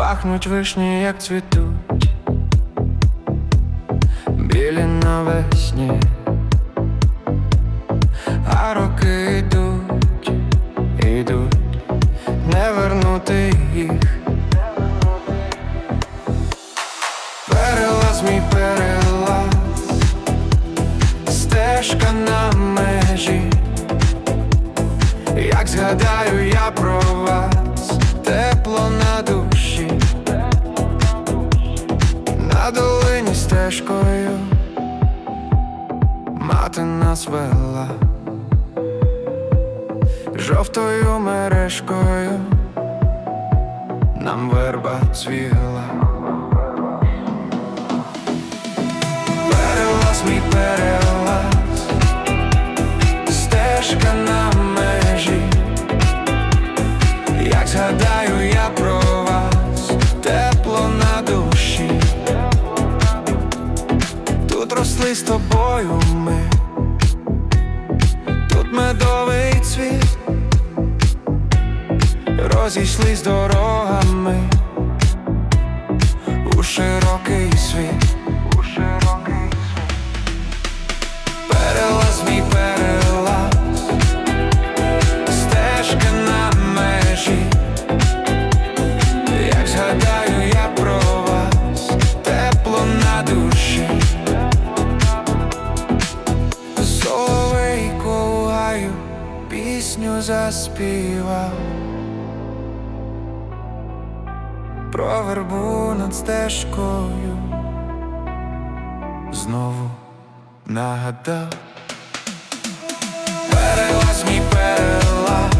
пахнуть вишні, як цвітуть, білі навесні, а роки йдуть, йдуть, не вернути їх. Перелаз мій перелаз, стежка на межі. Як згадаю я про вас, тепло на на долині стежкою мати нас вела жовтою мережкою нам верба цвіла. Росли з тобою ми, тут медовий цвіт, розійшлись дорогами у пісню заспівав. Про вербу над стежкою знову нагадав Перелаз мій перелаз